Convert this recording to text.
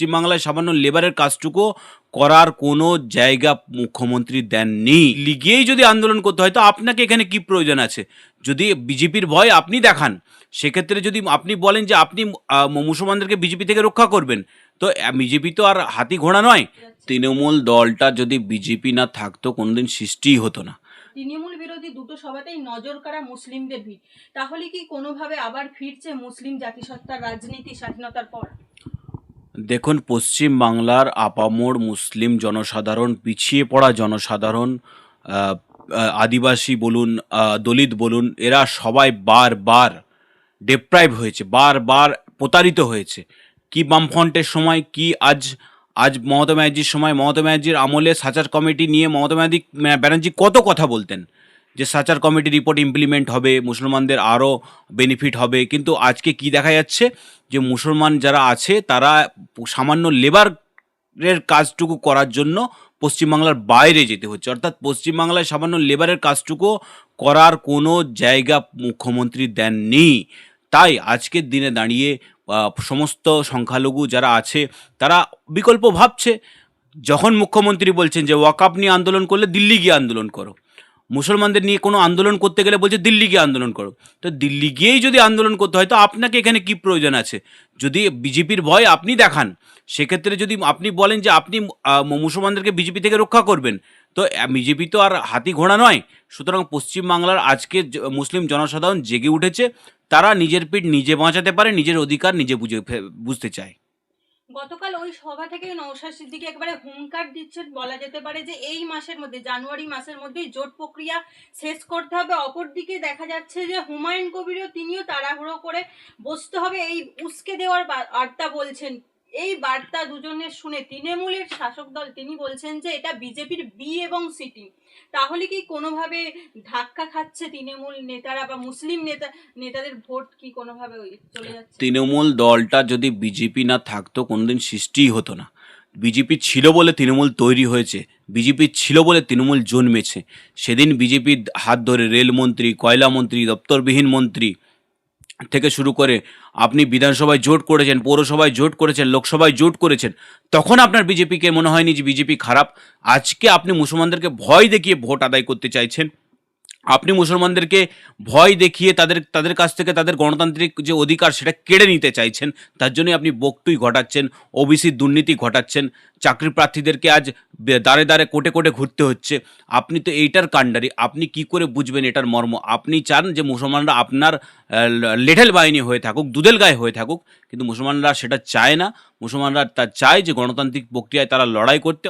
পশ্চিমবাংলায় সামান্য লেবারের কাজটুকু করার কোনো জায়গা মুখ্যমন্ত্রী দেননি। লিগিয়েই যদি আন্দোলন করতে হয়, তো আপনাকে এখানে কি প্রয়োজন আছে? যদি বিজেপির ভয় আপনি দেখান, সেক্ষেত্রে যদি আপনি বলেন যে আপনি মুসলমানদেরকে বিজেপি থেকে রক্ষা করবেন, তো বিজেপি তো আর হাতি ঘোড়া নয়। তৃণমূল দলটা যদি বিজেপি না থাকতো, কোনোদিন সৃষ্টিই হতো না। তৃণমূল বিরোধী দুটো সভাতেই নজর কাড়া মুসলিমদের ভিড়। তাহলে কি কোনোভাবে আবার ফিরছে মুসলিম জাতিসত্তার রাজনীতি স্বাধীনতার পর? দেখুন, পশ্চিম বাংলার আপামোর মুসলিম জনসাধারণ, পিছিয়ে পড়া জনসাধারণ আদিবাসী বলুন দলিত বলুন, এরা সবাই বারবার ডেপ্রাইভ হয়েছে বারবার প্রতারিত হয়েছে। কি বামফ্রন্টের সময়, কি আজ আজ মমতা ব্যানার্জির সময়, মমতা ব্যানার্জির আমলে সাচার কমিটি নিয়ে মমতা ব্যানার্জি ব্যানার্জি কত কথা বলতেন, যে সাচার কমিটি রিপোর্ট ইমপ্লিমেন্ট হবে, মুসলমানদের আরও বেনিফিট হবে, কিন্তু আজকে কি দেখা যাচ্ছে? যে মুসলমান যারা আছে, তারা সামান্য লেবারের কাজটুকু করার জন্য পশ্চিমবাংলার বাইরে যেতে হচ্ছে। অর্থাৎ পশ্চিমবাংলায় সামান্য লেবারের কাজটুকু করার কোনো জায়গা মুখ্যমন্ত্রী দেননি। তাই আজকের দিনে দাঁড়িয়ে সমস্ত সংখ্যালঘু যারা আছে, তারা বিকল্প ভাবছে। যখন মুখ্যমন্ত্রী বলছেন যে ওয়াকাপ নিয়ে আন্দোলন করলে দিল্লি গিয়ে আন্দোলন করো। মুসলমানদের নিয়ে কোনো আন্দোলন করতে গেলে বলছে, দিল্লি গিয়ে আন্দোলন করো। তো দিল্লি গিয়েই যদি আন্দোলন করতে হয়, তো আপনাকে এখানে কি প্রয়োজন আছে? যদি বিজেপির ভয় আপনি দেখান, সেক্ষেত্রে যদি আপনি বলেন যে, আপনি মুসলমানদেরকে বিজেপি থেকে রক্ষা করবেন। তো বিজেপি তো আর হাতি ঘোড়া নয়, সুতরাং পশ্চিমবাংলার আজকে মুসলিম জনসাধারণ জেগে উঠেছে। তারা নিজের পিঠ নিজে বাঁচাতে পারে, নিজের অধিকার নিজে বুঝে বুঝতে চায়। গতকাল ওই সভা থেকে নৌশাদ সিদ্দিকি একবারে হুঙ্কার দিচ্ছেন। বলা যেতে পারে যে এই মাসের মধ্যে, জানুয়ারি মাসের মধ্যেই জোট প্রক্রিয়া শেষ করতে হবে। অপরদিকে দেখা যাচ্ছে যে হুমায়ুন কবিরও তিনিও তাড়াহুড়ো করে বসতে হবে। এই উস্কে দেওয়ার বার্তা বলছেন এই বার্তা দুজনের শুনে তৃণমূলের শাসক দল, তিনি বলছেন যে এটা বিজেপির বি এবং সিটি তাহলে কি কোনোভাবে ধাক্কা খাচ্ছে তৃণমূল নেতারা বা মুসলিম নেতা, নেতাদের ভোট কি কোনোভাবে চলে যাচ্ছে? তৃণমূল দলটা যদি বিজেপি না থাকতো, কোনোদিন সৃষ্টিই হতো না। বিজেপি ছিল বলে তৃণমূল তৈরি হয়েছে বিজেপি ছিল বলে তৃণমূল জন্মেছে। সেদিন বিজেপির হাত ধরে রেলমন্ত্রী কয়লা মন্ত্রী দপ্তরবিহীন মন্ত্রী থেকে শুরু করে আপনি বিধানসভায় জোট করেছেন, পৌরসভায় জোট করেছেন, লোকসভায় জোট করেছেন, তখন আপনার বিজেপিকে মনে হয়নি যে বিজেপি খারাপ? আজকে আপনি মুসলমানদেরকে ভয় দেখিয়ে ভোট আদায় করতে চাইছেন? আপনি মুসলমানদেরকে ভয় দেখিয়ে তাদের তাদের কাছ থেকে তাদের গণতান্ত্রিক যে অধিকার সেটা কেড়ে নিতে চাইছেন, তার জন্যই আপনি বক্তুই ঘটাচ্ছেন, ওবিসির দুর্নীতি ঘটাচ্ছেন, চাকরি প্রার্থীদেরকে আজ দাঁড়ে দাঁড়ে কোটে কোটে ঘুরতে হচ্ছে। আপনি তো এইটার কাণ্ডারি, আপনি কি করে বুঝবেন এটার মর্ম? আপনি চান যে মুসলমানরা আপনার লেঠেল বাহিনী হয়ে থাকুক, দুধেল গায়ে হয়ে থাকুক, কিন্তু মুসলমানরা সেটা চায় না। মুসলমানরা তা চায় যে গণতান্ত্রিক প্রক্রিয়ায় তারা লড়াই করতে